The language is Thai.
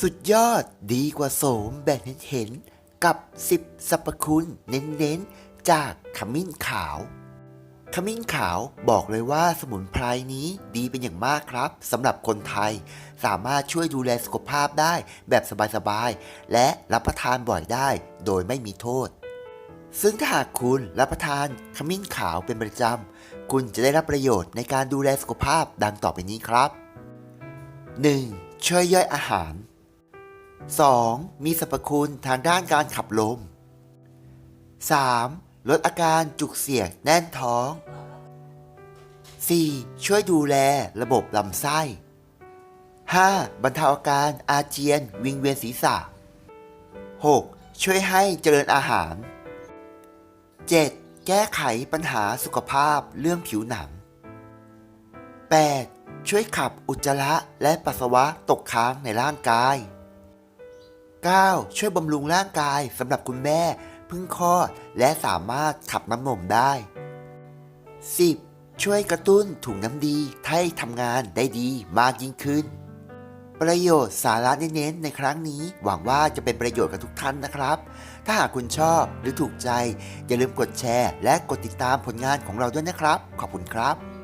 สุดยอดดีกว่าโสมแบบเห็นๆกับ 10สรรพคุณเน้นๆ จากขมิ้นขาว ขมิ้นขาวบอกเลยว่าสมุนไพรนี้ดีเป็นอย่างมากครับสำหรับคนไทย สามารถช่วยดูแลสุขภาพได้แบบสบายๆ และรับประทานบ่อยได้โดยไม่มีโทษ ซึ่งถ้าหากคุณรับประทานขมิ้นขาวเป็นประจำ คุณจะได้รับประโยชน์ในการดูแลสุขภาพดังต่อไปนี้ครับ 1. ช่วยย่อยอาหาร 2. มีสรรพคุณทางด้านการขับลม 3. ลดอาการจุกเสียดแน่นท้อง 4. ช่วยดูแลระบบลำไส้ 5. บรรเทาอาการอาเจียนวิงเวียนศีรษะ 6. ช่วยให้เจริญอาหาร 7. แก้ไขปัญหาสุขภาพเรื่องผิวหนัง 8. ช่วยขับอุจจาระและปัสสาวะตกค้างในร่างกาย 9. ช่วยบำรุงร่างกายสำหรับคุณแม่เพิ่งคลอดและสามารถขับน้ำนมได้ 10. ช่วยกระตุ้นถุงน้ำดีให้ทำงานได้ดีมากยิ่งขึ้น ประโยชน์สาระเน้นๆในครั้งนี้ หวังว่าจะเป็นประโยชน์กับทุกท่านนะครับ ถ้าหากคุณชอบหรือถูกใจ อย่าลืมกดแชร์ และกดติดตามผลงานของเราด้วยนะครับ ขอบคุณครับ